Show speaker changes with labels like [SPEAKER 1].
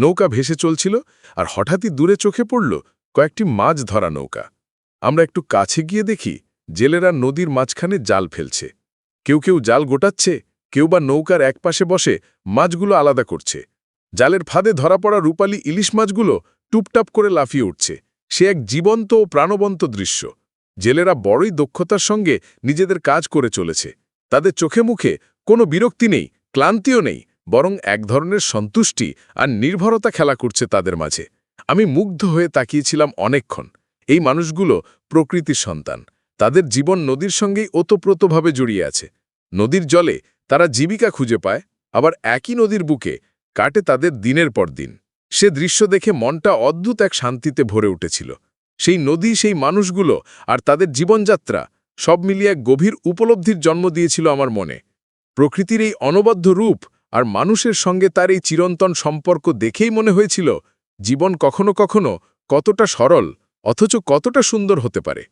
[SPEAKER 1] নৌকা ভেসে চলছিল আর হঠাৎই দূরে চোখে পড়ল কয়েকটি মাছ ধরা নৌকা। আমরা একটু কাছে গিয়ে দেখি জেলেরা নদীর মাঝখানে জাল ফেলছে। কেউ কেউ জাল গোটাচ্ছে, কেউ বা নৌকার একপাশে বসে মাছগুলো আলাদা করছে। জালের ফাঁদে ধরা পড়া রূপালী ইলিশ মাছগুলো টুপটাপ করে লাফিয়ে উঠছে। সে এক জীবন্ত ও প্রাণবন্ত দৃশ্য। জেলেরা বড়ই দক্ষতার সঙ্গে নিজেদের কাজ করে চলেছে। তাদের চোখে মুখে কোনো বিরক্তি নেই, ক্লান্তিও নেই। বরং এক ধরনের সন্তুষ্টি আর নির্ভরতা খেলা করছে তাদের মাঝে। আমি মুগ্ধ হয়ে তাকিয়েছিলাম অনেকক্ষণ। এই মানুষগুলো প্রকৃতির সন্তান। তাদের জীবন নদীর সঙ্গেই ওতপ্রোতভাবে জড়িয়ে আছে। নদীর জলে তারা জীবিকা খুঁজে পায়, আবার একই নদীর বুকে কাটে তাদের দিনের পর দিন। সে দৃশ্য দেখে মনটা অদ্ভুত এক শান্তিতে ভরে উঠেছিল। সেই নদী, সেই মানুষগুলো আর তাদের জীবনযাত্রা সব মিলিয়ে এক গভীর উপলব্ধির জন্ম দিয়েছিল আমার মনে। প্রকৃতির এই অনবদ্য রূপ আর মানুষের সঙ্গে তার এই চিরন্তন সম্পর্ক দেখেই মনে হয়েছিল, জীবন কখনো কখনো কতটা সরল, অথচ কতটা সুন্দর হতে পারে।